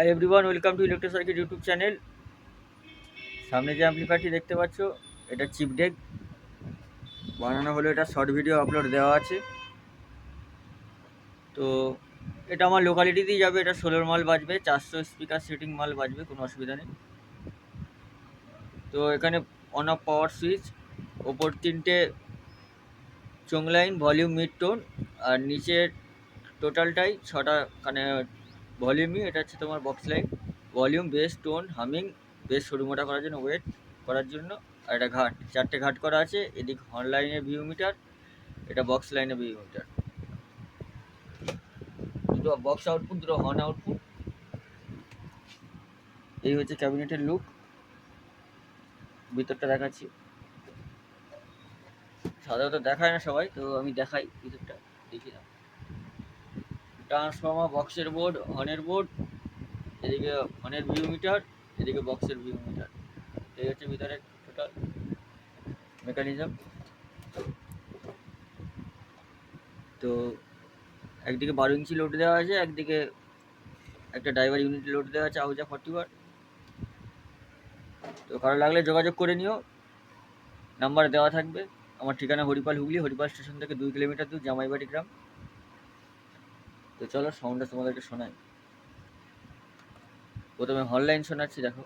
Hi everyone welcome to Electro Circuit YouTube channel সামনে যে অ্যাম্পলিফায়ারটি দেখতে পাচ্ছ, এটা চিপ ডেক বানানো হলো, এটা শর্ট ভিডিও আপলোড দেওয়া আছে। তো এটা আমার লোকালিটিতেই যাবে, এটা ষোলোর মাল বাজবে, চারশো স্পিকার সেটিং মাল বাজবে, কোনো অসুবিধা নেই। তো এখানে অন অফ পাওয়ার সুইচ ওপর তিনটে চোং লাইন ভলিউম মিড টোন আর নিচের টোটালটাই ছটা মানে ভলিউমই এটা হচ্ছে তোমার box line volume bass tone humming bass সরু মোটা করার জন্য ওয়েট করার জন্য, আর এটা ঘাট। চারটে ঘাট করা আছে, এদিক হর্ন লাইনের ভিউ মিটার এটা বক্স লাইনের ভিউ মিটার দুটো বক্স আউটপুট দুটো হর্ন আউটপুট এই হচ্ছে ক্যাবিনেটের লুক ভিতরটা দেখাচ্ছি। সাধারণত দেখায় না সবাই, তো আমি দেখাই ভিতরটা দেখি না ট্রান্সফর্মার, বক্সের বোর্ড, হর্নের বোর্ড, এদিকে হর্নের ভিউ মিটার, এদিকে বক্সের ভিউ মিটার। এই হচ্ছে ভিতরে টোটাল মেকানিজম তো একদিকে বারো ইঞ্চি লোড দেওয়া আছে, একদিকে একটা ড্রাইভার ইউনিট লোড দেওয়া আছে আউজা ফর্টি ওয়াট তো কারও লাগলে যোগাযোগ করে নিও। নাম্বার দেওয়া থাকবে। আমার ঠিকানা হরিপাল হুগলি, হরিপাল স্টেশন থেকে দুই কিলোমিটার দূর, জামাইবাড়ি গ্রাম। তো চলো সাউন্ডটা তোমাদেরকে শোনাই। প্রথমে হনলাইন শোনাচ্ছি, দেখো।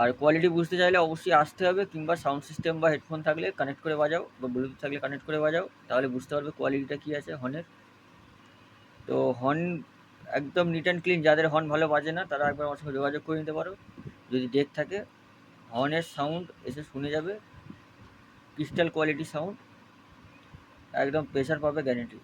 আর কোয়ালিটি বুঝতে চাইলে অবশ্যই আসতে হবে, কিংবা সাউন্ড সিস্টেম বা হেডফোন থাকলে কানেক্ট করে বাজাও, বা ব্লুটুথ থাকলে কানেক্ট করে বাজাও, তাহলে বুঝতে পারবে কোয়ালিটিটা কী আছে হর্নের তো হর্ন একদম নিট অ্যান্ড ক্লিন যাদের হর্ন ভালো বাজে না, তারা একবার আমার সঙ্গে যোগাযোগ করে নিতে পারো। যদি ডেক থাকে হর্নের সাউন্ড এসে শুনে যাবে ক্রিস্টাল কোয়ালিটি সাউন্ড একদম প্রেশার পাবে গ্যারেন্টি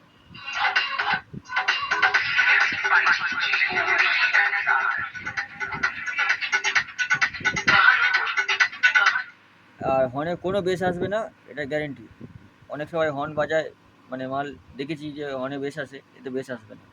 আর হর্নে কোনো বেশ আসবে না, এটা গ্যারেন্টি অনেক সময় হর্ন বাজায় মানে মাল দেখেছি যে হর্নে বেশ আসে, এতে বেশ আসবে না।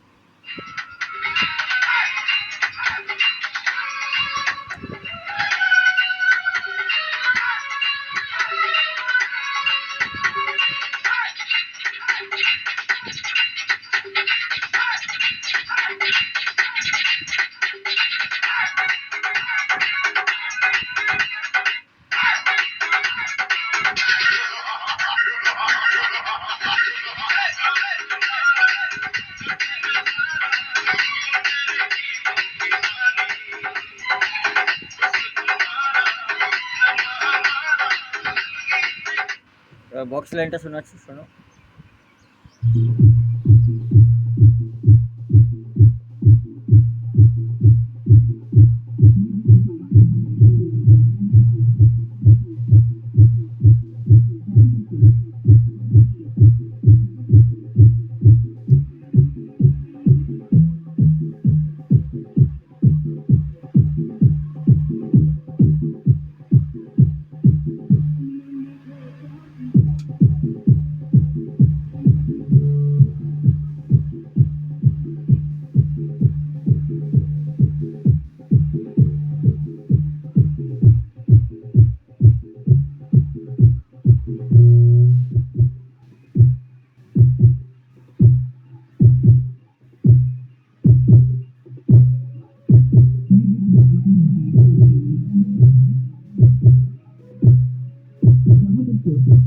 বক্স লাইনটা শোনাচ্ছি শোনো। Thank you.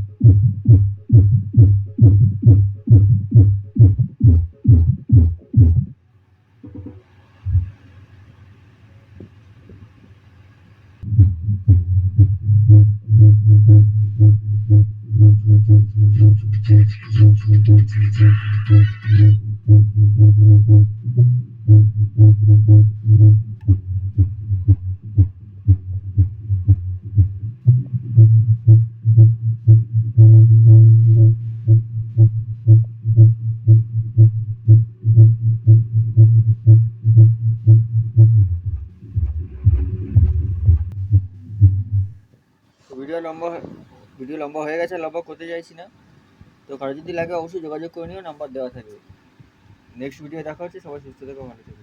ভিডিও লম্বা ভিডিও লম্বা হয়ে গেছে, লম্বা করতে চাইছি না। তো কারও যদি লাগে অবশ্যই যোগাযোগ করে নিও নাম্বার দেওয়া থাকবে। নেক্সট ভিডিও দেখা হচ্ছে, সবাই সুস্থ থেকে, ভালো থেকো।